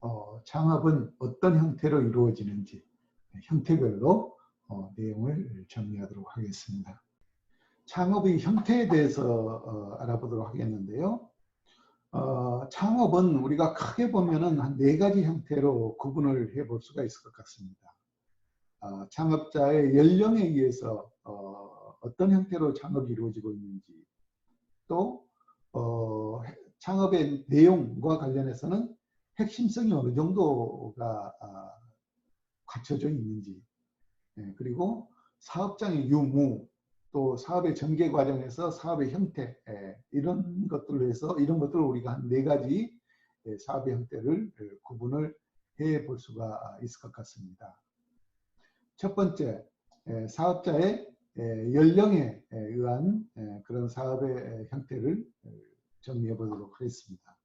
어, 창업은 어떤 형태로 이루어지는지 형태별로 어, 내용을 정리하도록 하겠습니다. 창업의 형태에 대해서 어, 알아보도록 하겠는데요. 어, 창업은 우리가 크게 보면은 한 네 가지 형태로 구분을 해 볼 수가 있을 것 같습니다. 어, 창업자의 연령에 의해서 어, 어떤 형태로 창업이 이루어지고 있는지 또 어, 창업의 내용과 관련해서는 핵심성이 어느 정도가 아, 갖춰져 있는지 예, 그리고 사업장의 유무 또 사업의 전개 과정에서 사업의 형태 예, 이런 것들로 해서 이런 것들을 우리가 한 네 가지 예, 사업의 형태를 예, 구분을 해 볼 수가 있을 것 같습니다. 첫 번째 예, 사업자의 예, 연령에 의한 예, 그런 사업의 형태를 정리해 보도록 하겠습니다.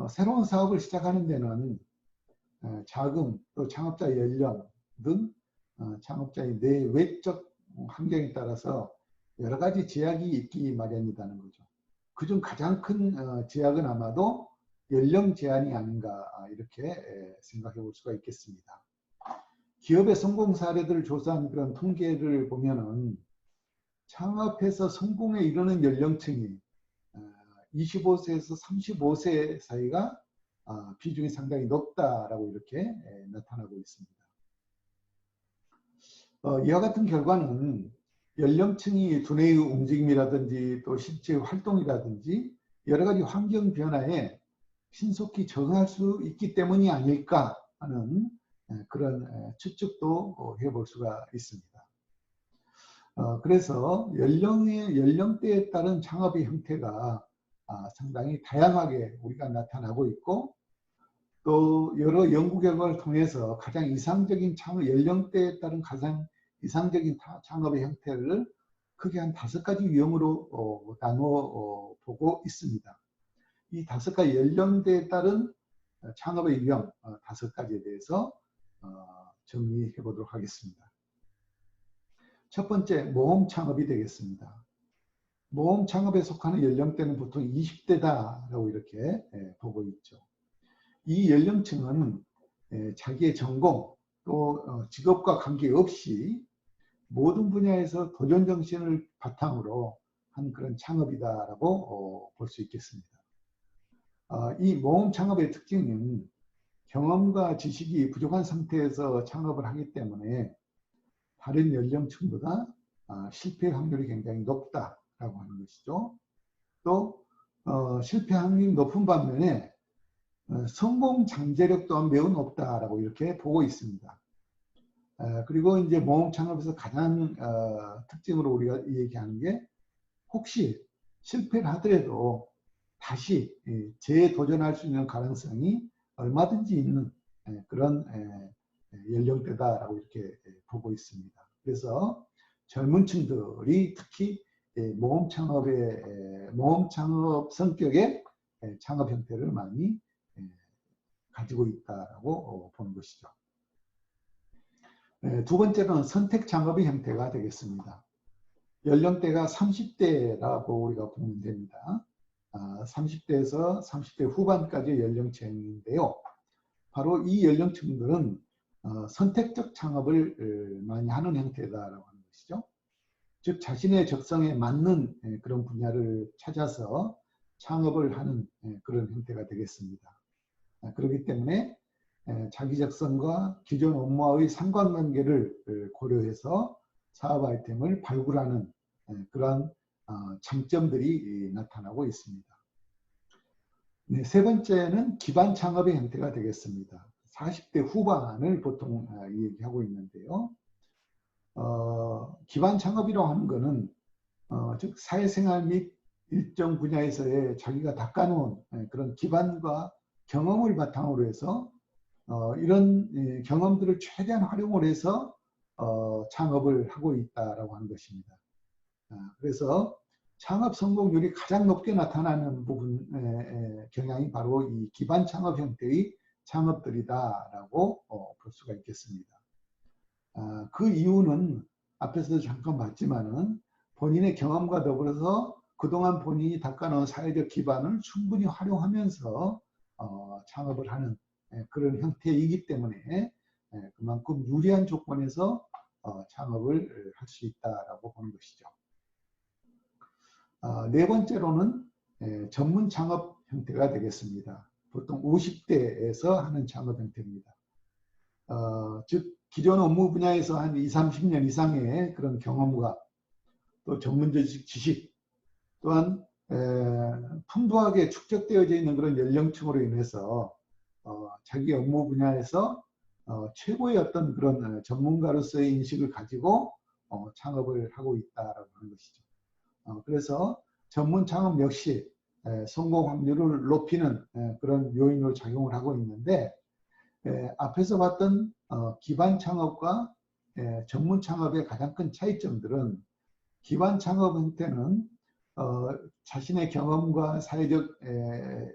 어, 새로운 사업을 시작하는 데는 어, 자금 또 창업자 연령 등 어, 창업자의 내외적 환경에 따라서 여러 가지 제약이 있기 마련이라는 거죠. 그중 가장 큰 어, 제약은 아마도 연령 제한이 아닌가 아, 이렇게 생각해 볼 수가 있겠습니다. 기업의 성공 사례들을 조사한 그런 통계를 보면은 창업해서 성공에 이르는 연령층이 25세에서 35세 사이가 아, 비중이 상당히 높다라고 이렇게 나타나고 있습니다. 어, 이와 같은 결과는 연령층이 두뇌의 움직임이라든지 또 실제 활동이라든지 여러 가지 환경 변화에 신속히 적응할 수 있기 때문이 아닐까 하는 그런 추측도 어, 해볼 수가 있습니다. 어, 그래서 연령의 연령대에 따른 창업의 형태가 아, 상당히 다양하게 우리가 나타나고 있고 또 여러 연구 결과를 통해서 가장 이상적인 창업 연령대에 따른 가장 이상적인 창업의 형태를 크게 한 다섯 가지 유형으로 어, 나누어 어, 보고 있습니다. 이 다섯 가지 연령대에 따른 창업의 유형 어, 다섯 가지에 대해서 어, 정리해 보도록 하겠습니다. 첫 번째 모험 창업이 되겠습니다. 모험 창업에 속하는 연령대는 보통 20대다라고 이렇게 예, 보고 있죠. 이 연령층은 예, 자기의 전공 또 어, 직업과 관계없이 모든 분야에서 도전 정신을 바탕으로 한 그런 창업이다라고 어, 볼수 있겠습니다. 어, 이 모험 창업의 특징은 경험과 지식이 부족한 상태에서 창업을 하기 때문에 다른 연령층보다 아, 실패 확률이 굉장히 높다 라고 하는 것이죠. 또 어, 실패 확률이 높은 반면에 어, 성공 잠재력 또한 매우 높다라고 이렇게 보고 있습니다. 어, 그리고 이제 모험 창업에서 가장 어, 특징으로 우리가 얘기하는 게 혹시 실패를 하더라도 다시 재도전할 수 있는 가능성이 얼마든지 있는 예, 그런 예, 예, 연령대다라고 이렇게 보고 있습니다. 그래서 젊은 층들이 특히 모험 창업의 모험 창업 성격의 창업 형태를 많이 가지고 있다라고 어, 보는 것이죠. 두 번째는 선택 창업의 형태가 되겠습니다. 연령대가 30대라고 우리가 보면 됩니다. 30대에서 아, 30대 후반까지의 연령층인데요. 바로 이 연령층들은 어, 선택적 창업을 많이 하는 형태다라고 하는 것이죠. 즉 자신의 적성에 맞는 그런 분야를 찾아서 창업을 하는 그런 형태가 되겠습니다. 아, 그렇기 때문에 자기 적성과 기존 업무와의 상관관계를 고려해서 사업 아이템을 발굴하는 그러한 어, 장점들이 나타나고 있습니다. 네, 세 번째는 기반 창업의 형태가 되겠습니다. 40대 후반을 보통 아, 얘기하고 있는데요. 어, 기반 창업이라고 하는 것은 어, 즉 사회생활 및 일정 분야에서의 자기가 닦아놓은 예, 그런 기반과 경험을 바탕으로 해서 어, 이런 예, 경험들을 최대한 활용을 해서 어, 창업을 하고 있다라고 하는 것입니다. 아, 그래서 창업 성공률이 가장 높게 나타나는 부분 경향이 바로 이 기반 창업 형태의 창업들이다라고 어, 볼 수가 있겠습니다. 아, 그 이유는 앞에서도 잠깐 봤지만은 본인의 경험과 더불어서 그동안 본인이 닦아놓은 사회적 기반을 충분히 활용하면서 어, 어, 창업을 하는 예, 그런 형태이기 때문에 예, 그만큼 유리한 조건에서 어, 창업을 할 수 있다라고 보는 것이죠. 어, 네 번째로는 예, 전문 창업 형태가 되겠습니다. 보통 50대에서 하는 창업 형태입니다. 어, 즉 기존 업무 분야에서 한 20, 30년 이상의 그런 경험과 또 전문적 지식 또한 에, 풍부하게 축적되어져 있는 그런 연령층으로 인해서 어, 자기 업무 분야에서 어, 최고의 어떤 그런 어, 전문가로서의 인식을 가지고 어, 창업을 하고 있다라고 하는 것이죠. 어, 그래서 전문 창업 역시 에, 성공 확률을 높이는 에, 그런 요인으로 작용을 하고 있는데 에, 앞에서 봤던 어, 기반 창업과 에, 전문 창업의 가장 큰 차이점들은 기반 창업 형태는 어, 자신의 경험과 사회적 에, 에,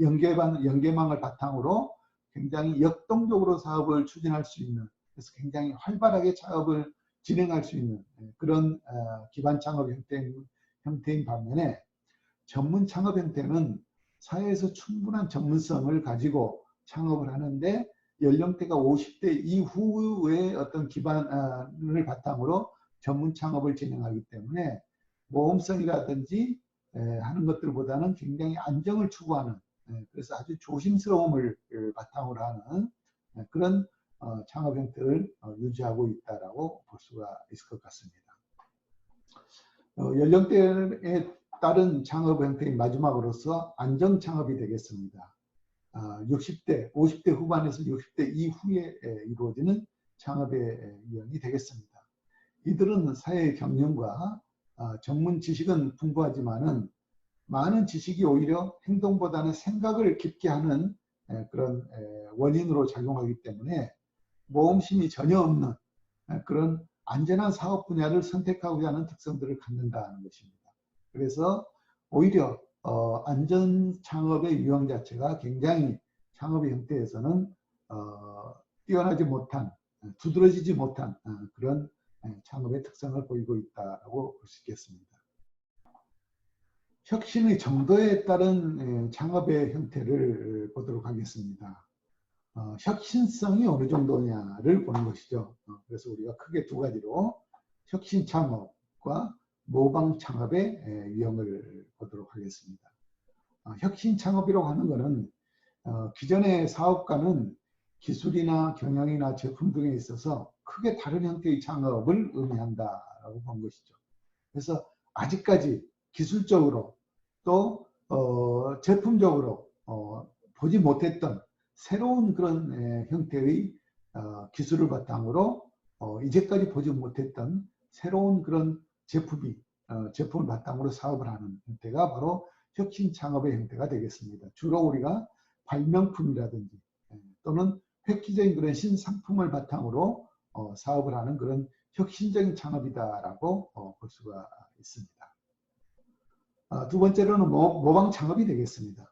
연계망, 연계망을 바탕으로 굉장히 역동적으로 사업을 추진할 수 있는 그래서 굉장히 활발하게 창업을 진행할 수 있는 에, 그런 어, 기반 창업 형태인, 형태인 반면에 전문 창업 형태는 사회에서 충분한 전문성을 가지고 창업을 하는데 연령대가 50대 이후의 어떤 기반을 바탕으로 전문 창업을 진행하기 때문에 모험성이라든지 하는 것들보다는 굉장히 안정을 추구하는 그래서 아주 조심스러움을 바탕으로 하는 그런 어, 창업 형태를 어, 유지하고 있다라고 볼 수가 있을 것 같습니다. 어, 연령대에 따른 창업 형태인 마지막으로서 안정 창업이 되겠습니다. 60대, 50대 후반에서 60대 이후에 이루어지는 창업의 유형이 되겠습니다. 이들은 사회 경영과 전문 지식은 풍부하지만은 많은 지식이 오히려 행동보다는 생각을 깊게 하는 그런 원인으로 작용하기 때문에 모험심이 전혀 없는 그런 안전한 사업 분야를 선택하고자 하는 특성들을 갖는다는 것입니다. 그래서 오히려 어, 안전 창업의 유형 자체가 굉장히 창업의 형태에서는 어, 뛰어나지 못한 두드러지지 못한 어, 그런 창업의 특성을 보이고 있다고 볼 수 있겠습니다. 혁신의 정도에 따른 창업의 형태를 보도록 하겠습니다. 어, 혁신성이 어느 정도냐를 보는 것이죠. 어, 그래서 우리가 크게 두 가지로 혁신 창업과 모방 창업의 유형을 보도록 하겠습니다. 어, 혁신 창업이라고 하는 것은 어, 기존의 사업가는 기술이나 경영이나 제품 등에 있어서 크게 다른 형태의 창업을 의미한다라고 본 것이죠. 그래서 아직까지 기술적으로 또 어, 제품적으로 어, 보지 못했던 새로운 그런 에, 형태의 어, 기술을 바탕으로 어, 이제까지 보지 못했던 새로운 그런 제품이 어, 제품을 바탕으로 사업을 하는 형태가 바로 혁신 창업의 형태가 되겠습니다. 주로 우리가 발명품이라든지 예, 또는 획기적인 그런 신상품을 바탕으로 어, 사업을 하는 그런 혁신적인 창업이다라고 어, 볼 수가 있습니다. 아, 두 번째로는 모, 방 창업이 되겠습니다.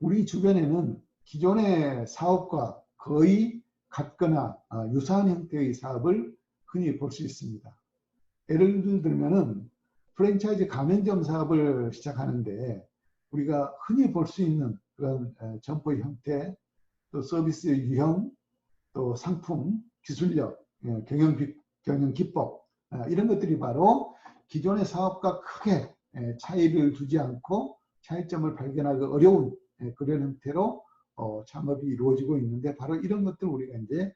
우리 주변에는 기존의 사업과 거의 같거나 아, 유사한 형태의 사업을 흔히 볼 수 있습니다. 예를 들면은 프랜차이즈 가맹점 사업을 시작하는데 우리가 흔히 볼 수 있는 그런 점포의 형태, 또 서비스의 유형, 또 상품, 기술력, 예, 경영, 경영 기법 아, 이런 것들이 바로 기존의 사업과 크게 차이를 두지 않고 차이점을 발견하기 어려운 그런 형태로 어, 창업이 이루어지고 있는데 바로 이런 것들 우리가 이제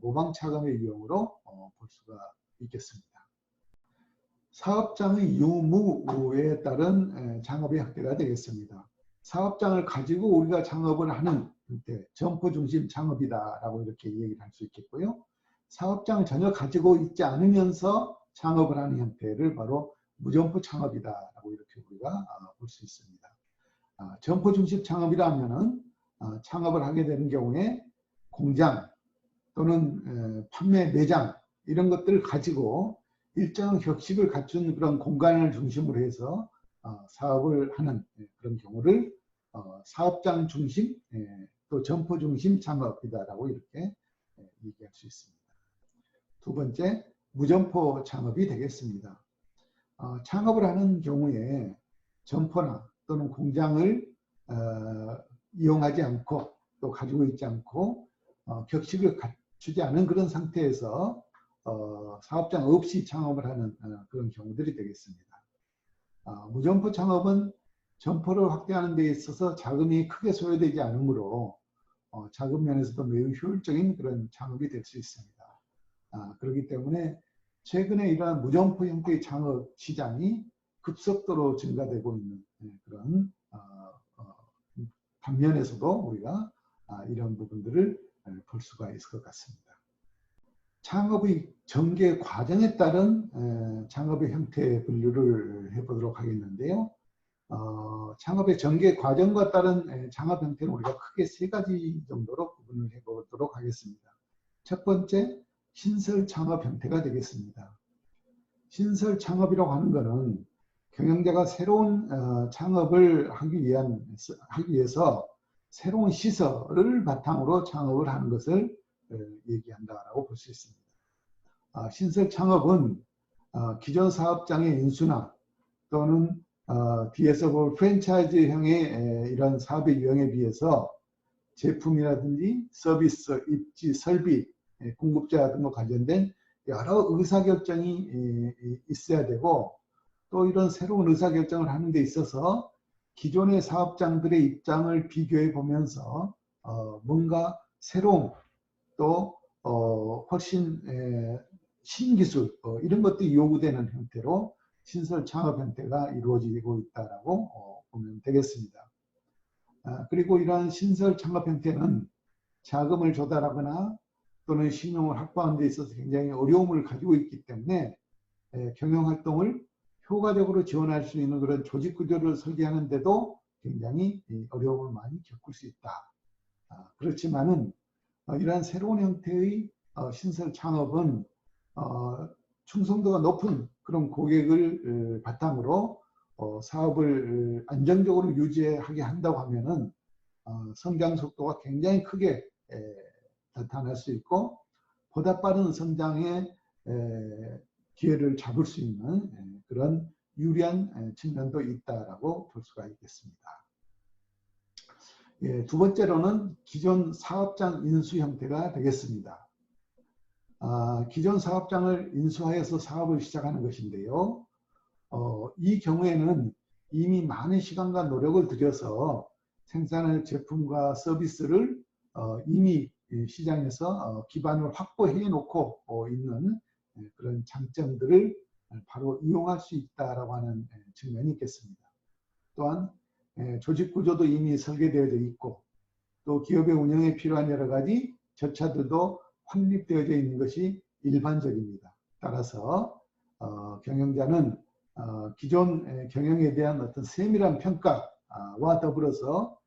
모방 차감의 유형으로 어, 볼 수가 있겠습니다. 사업장의 유무에 따른 창업의 확대가 되겠습니다. 사업장을 가지고 우리가 창업을 하는 형태, 점포 중심 창업이다라고 이렇게 얘기를 할 수 있겠고요. 사업장을 전혀 가지고 있지 않으면서 창업을 하는 형태를 바로 무점포 창업이다라고 이렇게 우리가 아, 볼수 있습니다. 아, 점포 중심 창업이라면은 아, 창업을 하게 되는 경우에 공장 또는 판매 매장 이런 것들을 가지고 일정 격식을 갖춘 그런 공간을 중심으로 해서 어, 사업을 하는 예, 그런 경우를 어, 사업장 중심 예, 또 점포 중심 창업이다라고 이렇게 예, 얘기할 수 있습니다. 두 번째 무점포 창업이 되겠습니다. 어, 창업을 하는 경우에 점포나 또는 공장을 이용하지 않고 또 가지고 있지 않고 어, 격식을 갖추지 않은 그런 상태에서 어, 사업장 없이 창업을 하는 어, 그런 경우들이 되겠습니다. 어, 무점포 창업은 점포를 확대하는 데 있어서 자금이 크게 소요되지 않으므로 어, 자금 면에서도 매우 효율적인 그런 창업이 될 수 있습니다. 아, 그렇기 때문에 최근에 이러한 무점포 형태의 창업 시장이 급속도로 증가되고 있는 네, 그런 어, 어, 반면에서도 우리가 아, 이런 부분들을 네, 볼 수가 있을 것 같습니다. 창업의 전개 과정에 따른 에, 창업의 형태 분류를 해보도록 하겠는데요. 어, 창업의 전개 과정과 따른 에, 창업 형태는 우리가 크게 세 가지 정도로 구분을 해보도록 하겠습니다. 첫 번째, 신설 창업 형태가 되겠습니다. 신설 창업이라고 하는 것은 경영자가 새로운 어, 창업을 하기 위한 하기 위해서 새로운 시설을 바탕으로 창업을 하는 것을 어, 얘기한다라고 볼 수 있습니다. 아, 신설 창업은 어, 기존 사업장의 인수나 또는 뒤에서 볼 프랜차이즈형의 이런 사업의 유형에 비해서 제품이라든지 서비스, 입지, 설비, 공급자 등과 관련된 여러 의사결정이 있어야 되고 또 이런 새로운 의사결정을 하는 데 있어서 기존의 사업장들의 입장을 비교해 보면서 어, 뭔가 새로운 또 어, 훨씬 에, 신기술 어, 이런 것들이 요구되는 형태로 신설 창업 형태가 이루어지고 있다라고 어, 보면 되겠습니다. 아, 그리고 이러한 신설 창업 형태는 자금을 조달하거나 또는 신용을 확보하는 데 있어서 굉장히 어려움을 가지고 있기 때문에 에, 경영 활동을 효과적으로 지원할 수 있는 그런 조직 구조를 설계하는데도 굉장히 어려움을 많이 겪을 수 있다. 아, 그렇지만은 어, 이러한 새로운 형태의 어, 신설 창업은 어, 충성도가 높은 그런 고객을 바탕으로 사업을 안정적으로 유지하게 한다고 하면은 성장 속도가 굉장히 크게 나타날 수 있고 보다 빠른 성장의 기회를 잡을 수 있는 그런 유리한 측면도 있다라고 볼 수가 있겠습니다. 예, 두 번째로는 기존 사업장 인수 형태가 되겠습니다. 아, 기존 사업장을 인수하여서 사업을 시작하는 것인데요. 어, 이 경우에는 이미 많은 시간과 노력을 들여서 생산할 제품과 서비스를 어, 이미 시장에서 어, 기반을 확보해 놓고 어, 있는 예, 그런 장점들을 바로 이용할 수 있다라고 하는 예, 측면이 있겠습니다. 또한 예, 조직 구조도 이미 설계되어져 있고 또 기업의 운영에 필요한 여러 가지 절차들도 확립되어져 있는 것이 일반적입니다. 따라서 어, 경영자는 어, 기존 경영에 대한 어떤 세밀한 평가와 더불어서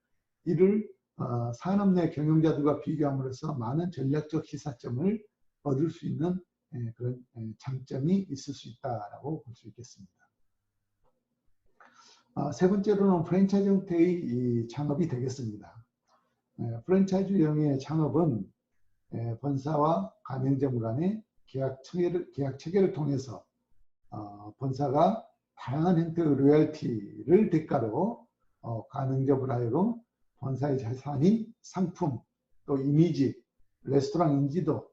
이를 어, 산업 내 경영자들과 비교함으로써 많은 전략적 시사점을 얻을 수 있는 예, 그런 예, 장점이 있을 수 있다라고 볼 수 있겠습니다. 아, 세 번째로는 프랜차이즈 형태의 창업이 되겠습니다. 예, 프랜차이즈형의 창업은 본사와 가맹점 간의 계약 체계를, 계약 체계를 통해서 어, 본사가 다양한 형태의 로열티를 대가로 어, 가맹점을 하여금 본사의 자산인 상품, 또 이미지, 레스토랑 인지도,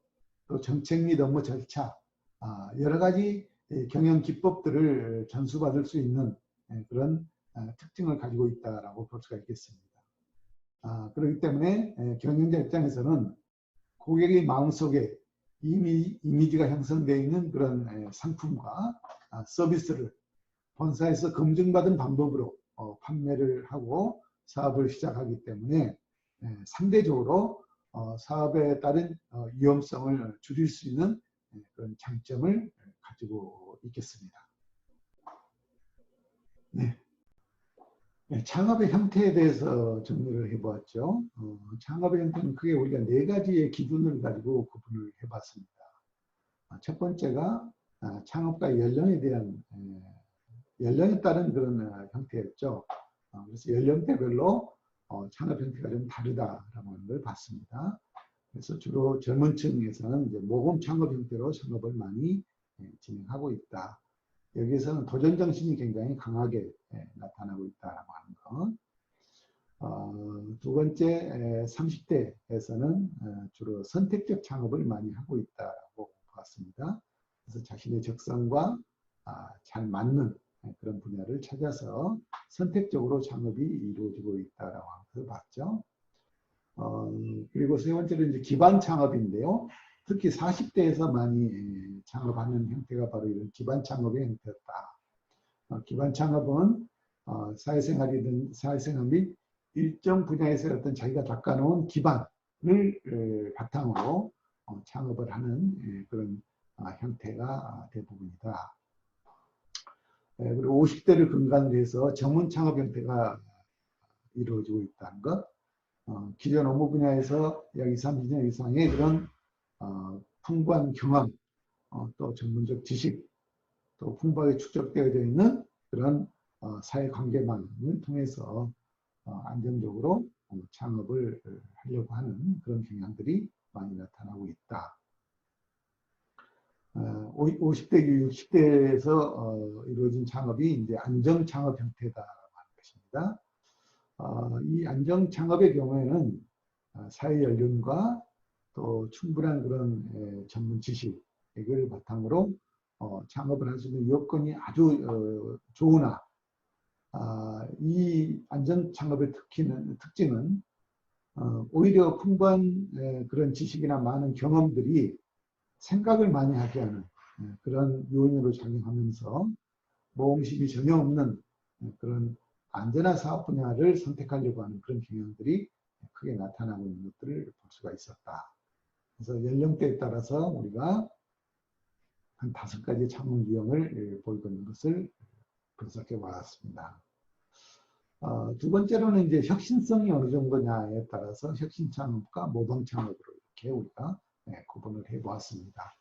또 정책 및 업무 절차, 아, 여러 가지 경영 기법들을 전수받을 수 있는 예, 그런 아, 특징을 가지고 있다라고 볼 수가 있겠습니다. 아, 그렇기 때문에 예, 경영자 입장에서는 고객의 마음속에 이미 이미지가 형성되어 있는 그런 예, 상품과 서비스를 본사에서 검증받은 방법으로 어, 판매를 하고 사업을 시작하기 때문에 상대적으로 어, 사업에 따른 어, 위험성을 줄일 수 있는 예, 그런 장점을 가지고 있겠습니다. 네. 네, 창업의 형태에 대해서 정리를 해보았죠. 어, 창업의 형태는 크게 우리가 네 가지의 기준을 가지고 구분을 해봤습니다. 아, 첫 번째가 아, 창업가 연령에 대한 예, 연령에 따른 그런 형태였죠. 그래서 연령대별로 어, 창업 형태가 좀 다르다라고 하는 걸 봤습니다. 그래서 주로 젊은 층에서는 모금 창업 형태로 창업을 많이 예, 진행하고 있다. 여기에서는 도전 정신이 굉장히 강하게 예, 나타나고 있다라고 하는 것. 어, 두 번째 에, 30대에서는 어, 주로 선택적 창업을 많이 하고 있다고 봤습니다. 그래서 자신의 적성과 아, 잘 맞는 그런 분야를 찾아서 선택적으로 창업이 이루어지고 있다라고 봤죠. 어, 그리고 세 번째로 이제 기반 창업인데요. 특히 40대에서 많이 에, 창업하는 형태가 바로 이런 기반 창업의 형태였다. 어, 기반 창업은 어, 사회생활이든 사회생활 및 일정 분야에서 어떤 자기가 닦아놓은 기반을 에, 바탕으로 어, 창업을 하는 에, 그런 아, 형태가 대부분이다. 에, 그리고 50대를 근간으로 해서 전문 창업 형태가 이루어지고 있다는 것. 어, 기존 업무 분야에서 약 2, 30년 이상의 그런 어, 풍부한 경험, 어, 또 전문적 지식, 또 풍부하게 축적되어져 있는 그런 어, 사회관계망을 통해서 어, 안정적으로 어, 창업을 하려고 하는 그런 경향들이 많이 나타나고 있다. 50대, 60대에서 이루어진 창업이 이제 안정 창업 형태다라고 하는 것입니다. 이 안정 창업의 경우에는 사회 연륜과 또 충분한 그런 전문 지식을 바탕으로 창업을 할 수 있는 여건이 아주 좋으나 아, 이 안전 창업의 특기는, 특징은 어, 오히려 풍부한 에, 그런 지식이나 많은 경험들이 생각을 많이 하게 하는 에, 그런 요인으로 작용하면서 모험심이 전혀 없는 에, 그런 안전한 사업 분야를 선택하려고 하는 그런 경향들이 크게 나타나고 있는 것들을 볼 수가 있었다. 그래서 연령대에 따라서 우리가 한 다섯 가지 창업 유형을 보이고 있는 것을 분석해 보았습니다. 어, 두 번째로는 이제 혁신성이 어느 정도냐에 따라서 혁신 창업과 모방 창업으로 이렇게 우리가 네, 구분을 해 보았습니다.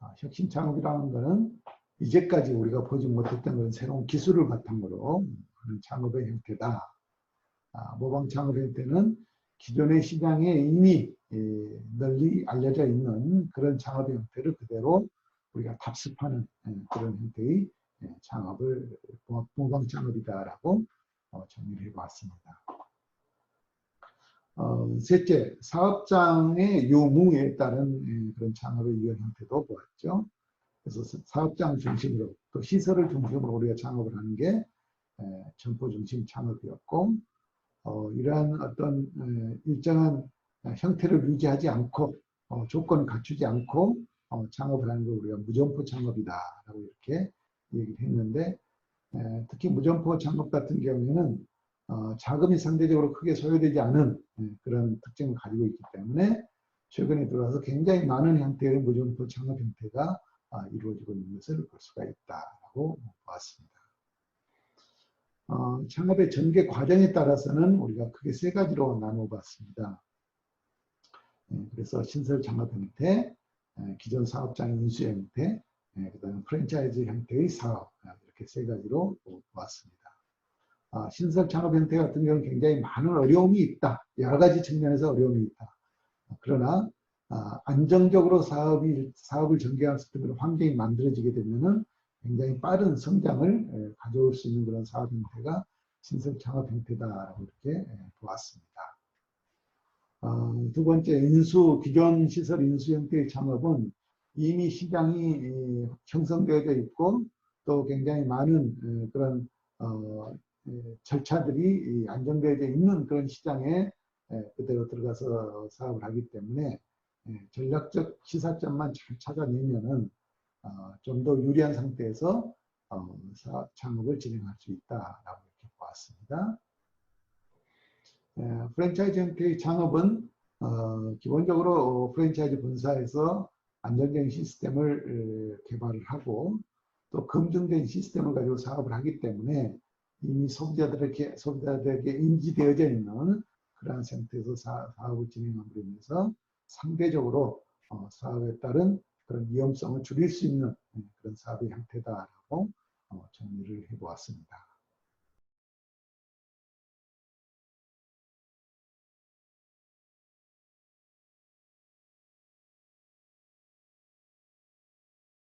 어, 혁신 창업이라는 것은 이제까지 우리가 보지 못했던 그런 새로운 기술을 바탕으로 하는 창업의 형태다. 아, 모방 창업의 형태는 기존의 시장에 이미 예, 널리 알려져 있는 그런 창업의 형태를 그대로 우리가 답습하는 예, 그런 형태의 예, 창업을 모방 창업이다라고 어, 정리를 해봤습니다. 어, 셋째, 사업장의 유무에 따른 예, 그런 창업의 유형 형태도 보았죠. 그래서 사업장 중심으로 또 시설을 중심으로 우리가 창업을 하는 게 점포 예, 중심 창업이었고 어, 이러한 어떤 에, 일정한 형태를 유지하지 않고 어, 조건을 갖추지 않고 어, 창업을 하는 걸 우리가 무점포 창업이다라고 이렇게 얘기를 했는데 에, 특히 무점포 창업 같은 경우에는 어, 자금이 상대적으로 크게 소요되지 않은 에, 그런 특징을 가지고 있기 때문에 최근에 들어와서 굉장히 많은 형태의 무점포 창업 형태가 아, 이루어지고 있는 것을 볼 수가 있다고 보았습니다. 어, 창업의 전개 과정에 따라서는 우리가 크게 세 가지로 나누어 봤습니다. 네, 그래서 신설 창업 형태, 기존 사업장 인수 형태, 그 다음에 프랜차이즈 형태의 사업 아, 이렇게 세 가지로 보았습니다. 아, 신설 창업 형태 같은 경우는 굉장히 많은 어려움이 있다. 여러 가지 측면에서 어려움이 있다. 그러나 아, 안정적으로 사업이, 사업을 전개할 수 있는 환경이 만들어지게 되면은 굉장히 빠른 성장을 가져올 수 있는 그런 사업 형태가 신설 창업 형태다라고 이렇게 보았습니다. 어, 두 번째 인수 기존 시설 인수 형태의 창업은 이미 시장이 형성되어 있고 또 굉장히 많은 그런 어, 절차들이 안정되어 있는 그런 시장에 그대로 들어가서 사업을 하기 때문에 전략적 시사점만 잘 찾아내면은 어, 좀 더 유리한 상태에서 어, 창업을 진행할 수 있다라고 이렇게 보았습니다. 프랜차이즈 형태의 창업은 어, 기본적으로 프랜차이즈 본사에서 안정적인 시스템을 개발을 하고 또 검증된 시스템을 가지고 사업을 하기 때문에 이미 소비자들에게, 소비자들에게 인지되어져 있는 그러한 상태에서 사, 업을 진행함으로 인해서 상대적으로 어, 사업에 따른 그런 위험성을 줄일 수 있는 그런 사업의 형태다라고 어, 정리를 해보았습니다.